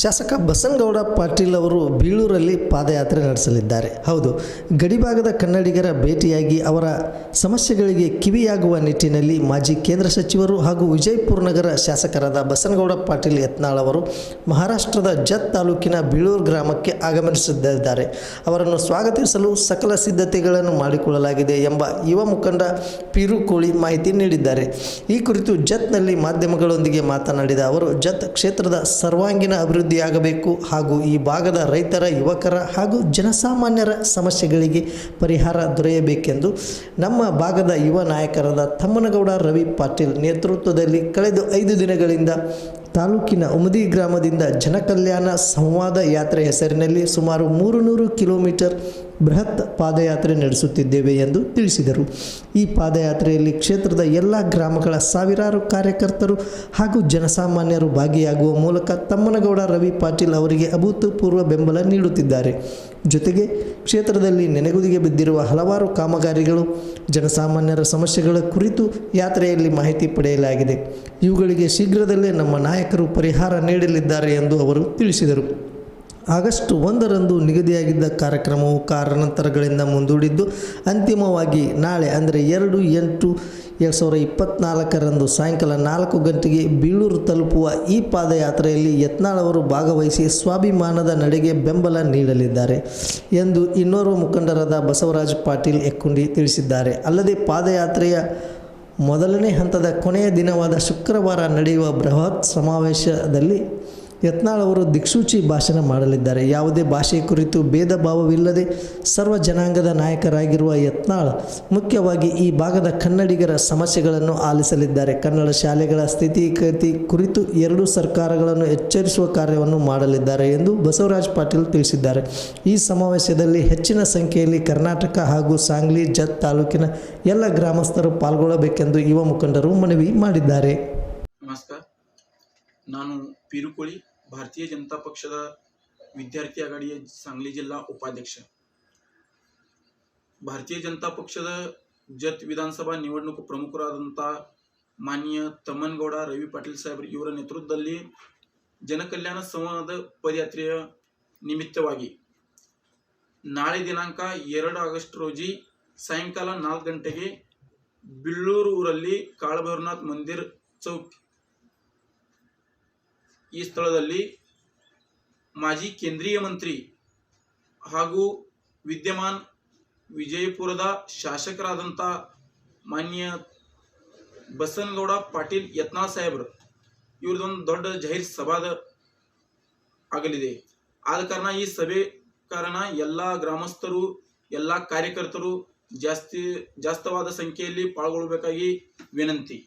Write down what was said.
ಶಾಸಕ ಬಸನಗೌಡ ಪಾಟೀಲ್ ಅವರು ಬೀಳೂರಲ್ಲಿ ಪಾದಯಾತ್ರೆ ನಡೆಸಲಿದ್ದಾರೆ. ಹೌದು, ಗಡಿಭಾಗದ ಕನ್ನಡಿಗರ ಭೇಟಿಯಾಗಿ ಅವರ ಸಮಸ್ಯೆಗಳಿಗೆ ಕಿವಿಯಾಗುವ ನಿಟ್ಟಿನಲ್ಲಿ ಮಾಜಿ ಕೇಂದ್ರ ಸಚಿವರು ಹಾಗೂ ವಿಜಯಪುರ ನಗರ ಶಾಸಕರಾದ ಬಸನಗೌಡ ಪಾಟೀಲ್ ಯತ್ನಾಳ್ ಅವರು ಮಹಾರಾಷ್ಟ್ರದ ಜತ್ ತಾಲೂಕಿನ ಬೀಳೂರು ಗ್ರಾಮಕ್ಕೆ ಆಗಮನಿಸಿದ್ದಾರೆ ಅವರನ್ನು ಸ್ವಾಗತಿಸಲು ಸಕಲ ಸಿದ್ಧತೆಗಳನ್ನು ಮಾಡಿಕೊಳ್ಳಲಾಗಿದೆ ಎಂಬ ಯುವ ಮುಖಂಡ ಪೀರು ಕೋಳಿ ಮಾಹಿತಿ ನೀಡಿದ್ದಾರೆ. ಈ ಕುರಿತು ಜತ್ನಲ್ಲಿ ಮಾಧ್ಯಮಗಳೊಂದಿಗೆ ಮಾತನಾಡಿದ ಅವರು, ಜತ್ ಕ್ಷೇತ್ರದ ಸರ್ವಾಂಗೀಣ ಅಭಿವೃದ್ಧಿಯಾಗಬೇಕು ಹಾಗೂ ಈ ಭಾಗದ ರೈತರ, ಯುವಕರ ಹಾಗೂ ಜನಸಾಮಾನ್ಯರ ಸಮಸ್ಯೆಗಳಿಗೆ ಪರಿಹಾರ ದೊರೆಯಬೇಕೆಂದು ನಮ್ಮ ಭಾಗದ ಯುವ ನಾಯಕರಾದ ತಮ್ಮನಗೌಡ ರವಿ ಪಾಟೀಲ್ ನೇತೃತ್ವದಲ್ಲಿ ಕಳೆದ ಐದು ದಿನಗಳಿಂದ ತಾಲೂಕಿನ ಉಮದಿ ಗ್ರಾಮದಿಂದ ಜನಕಲ್ಯಾಣ ಸಂವಾದ ಯಾತ್ರೆ ಹೆಸರಿನಲ್ಲಿ ಸುಮಾರು ಮೂರು ನೂರು ಕಿಲೋಮೀಟರ್ ಬೃಹತ್ ಪಾದಯಾತ್ರೆ ನಡೆಸುತ್ತಿದ್ದೇವೆ ಎಂದು ತಿಳಿಸಿದರು. ಈ ಪಾದಯಾತ್ರೆಯಲ್ಲಿ ಕ್ಷೇತ್ರದ ಎಲ್ಲ ಗ್ರಾಮಗಳ ಸಾವಿರಾರು ಕಾರ್ಯಕರ್ತರು ಹಾಗೂ ಜನಸಾಮಾನ್ಯರು ಭಾಗಿಯಾಗುವ ಮೂಲಕ ತಮ್ಮನಗೌಡ ರವಿ ಪಾಟೀಲ್ ಅವರಿಗೆ ಅಭೂತಪೂರ್ವ ಬೆಂಬಲ ನೀಡುತ್ತಿದ್ದಾರೆ. ಜೊತೆಗೆ ಕ್ಷೇತ್ರದಲ್ಲಿ ನೆನೆಗುದಿಗೆ ಬಿದ್ದಿರುವ ಹಲವಾರು ಕಾಮಗಾರಿಗಳು, ಜನಸಾಮಾನ್ಯರ ಸಮಸ್ಯೆಗಳ ಕುರಿತು ಯಾತ್ರೆಯಲ್ಲಿ ಮಾಹಿತಿ ಪಡೆಯಲಾಗಿದೆ. ಇವುಗಳಿಗೆ ಶೀಘ್ರದಲ್ಲೇ ನಮ್ಮ ನಾಯಕರು ಪರಿಹಾರ ನೀಡಲಿದ್ದಾರೆ ಎಂದು ಅವರು ತಿಳಿಸಿದರು. ಆಗಸ್ಟ್ ಒಂದರಂದು ನಿಗದಿಯಾಗಿದ್ದ ಕಾರ್ಯಕ್ರಮವು ಕಾರಣಾಂತರಗಳಿಂದ ಮುಂದೂಡಿದ್ದು, ಅಂತಿಮವಾಗಿ ನಾಳೆ ಅಂದರೆ ಎರಡು, ಎಂಟು, ಎರಡು ಸಾವಿರದ ಇಪ್ಪತ್ತ್ನಾಲ್ಕರಂದು ಸಾಯಂಕಾಲ ನಾಲ್ಕು ಗಂಟೆಗೆ ಬೀಳೂರು ತಲುಪುವ ಈ ಪಾದಯಾತ್ರೆಯಲ್ಲಿ ಯತ್ನಾಳ್ ಅವರು ಭಾಗವಹಿಸಿ ಸ್ವಾಭಿಮಾನದ ನಡೆಗೆ ಬೆಂಬಲ ನೀಡಲಿದ್ದಾರೆ ಎಂದು ಇನ್ನೋರ್ವ ಮುಖಂಡರಾದ ಬಸವರಾಜ್ ಪಾಟೀಲ್ ಎಕ್ಕುಂಡಿ ತಿಳಿಸಿದ್ದಾರೆ. ಅಲ್ಲದೆ ಪಾದಯಾತ್ರೆಯ ಮೊದಲನೇ ಹಂತದ ಕೊನೆಯ ದಿನವಾದ ಶುಕ್ರವಾರ ನಡೆಯುವ ಬೃಹತ್ ಸಮಾವೇಶದಲ್ಲಿ ಯತ್ನಾಳ್ ಅವರು ದಿಕ್ಸೂಚಿ ಭಾಷಣ ಮಾಡಲಿದ್ದಾರೆ. ಯಾವುದೇ ಭಾಷೆ ಕುರಿತು ಭೇದ ಭಾವವಿಲ್ಲದೆ ಸರ್ವ ಜನಾಂಗದ ನಾಯಕರಾಗಿರುವ ಯತ್ನಾಳ್ ಮುಖ್ಯವಾಗಿ ಈ ಭಾಗದ ಕನ್ನಡಿಗರ ಸಮಸ್ಯೆಗಳನ್ನು ಆಲಿಸಲಿದ್ದಾರೆ. ಕನ್ನಡ ಶಾಲೆಗಳ ಸ್ಥಿತಿಗತಿ ಕುರಿತು ಎರಡೂ ಸರ್ಕಾರಗಳನ್ನು ಎಚ್ಚರಿಸುವ ಕಾರ್ಯವನ್ನು ಮಾಡಲಿದ್ದಾರೆ ಎಂದು ಬಸವರಾಜ್ ಪಾಟೀಲ್ ತಿಳಿಸಿದ್ದಾರೆ. ಈ ಸಮಾವೇಶದಲ್ಲಿ ಹೆಚ್ಚಿನ ಸಂಖ್ಯೆಯಲ್ಲಿ ಕರ್ನಾಟಕ ಹಾಗೂ ಸಾಂಗ್ಲಿ ಜತ್ ತಾಲೂಕಿನ ಎಲ್ಲ ಗ್ರಾಮಸ್ಥರು ಪಾಲ್ಗೊಳ್ಳಬೇಕೆಂದು ಯುವ ಮುಖಂಡರು ಮನವಿ ಮಾಡಿದ್ದಾರೆ. ನಮಸ್ಕಾರ. ನಾನು ಪಿರುಕೋಳಿ ಭಾರತೀಯ ಜನತಾ ಪಕ್ಷದ ವಿದ್ಯಾರ್ಥಿ ಆಘಾಡಿಯ ಸಾಂಗ್ಲಿ ಜಿಲ್ಲಾ ಉಪಾಧ್ಯಕ್ಷ. ಭಾರತೀಯ ಜನತಾ ಪಕ್ಷದ ಜತ್ ವಿಧಾನಸಭಾ ನಿವಡಣೂಕು ಪ್ರಮುಖರಾದಂಥ ಮಾನ್ಯ ತಮ್ಮನಗೌಡ ರವಿ ಪಾಟೀಲ್ ಸಾಹೇಬ್ರ ಇವರ ನೇತೃತ್ವದಲ್ಲಿ ಜನಕಲ್ಯಾಣ ಸಂವಾದ ಪದಯಾತ್ರೆಯ ನಿಮಿತ್ತವಾಗಿ ನಾಳೆ ದಿನಾಂಕ ಎರಡು ಆಗಸ್ಟ್ ರೋಜಿ ಸಾಯಂಕಾಲ ನಾಲ್ಕು ಗಂಟೆಗೆ ಬಿಳ್ಳೂರು ಊರಲ್ಲಿ ಕಾಳಭೈರನಾಥ್ ಮಂದಿರ್ ಚೌಕ್ ಈ ಸ್ಥಳದಲ್ಲಿ ಮಾಜಿ ಕೇಂದ್ರೀಯ ಮಂತ್ರಿ ಹಾಗೂ ವಿದ್ಯಮಾನ್ ವಿಜಯಪುರದ ಶಾಸಕರಾದಂಥ ಮಾನ್ಯ ಬಸನಗೌಡ ಪಾಟೀಲ್ ಯತ್ನಾಳ್ ಸಾಹೇಬ್ರು. ಇವ್ರದ್ದೊಂದು ದೊಡ್ಡ ಜಾಹೀರ್ ಸಭಾದ ಆಗಲಿದೆ. ಆದ ಕಾರಣ ಈ ಸಭೆ ಕಾರಣ ಎಲ್ಲ ಗ್ರಾಮಸ್ಥರು, ಎಲ್ಲ ಕಾರ್ಯಕರ್ತರು ಜಾಸ್ತಿ, ಜಾಸ್ತವಾದ ಸಂಖ್ಯೆಯಲ್ಲಿ ಪಾಲ್ಗೊಳ್ಳಬೇಕಾಗಿ ವಿನಂತಿ.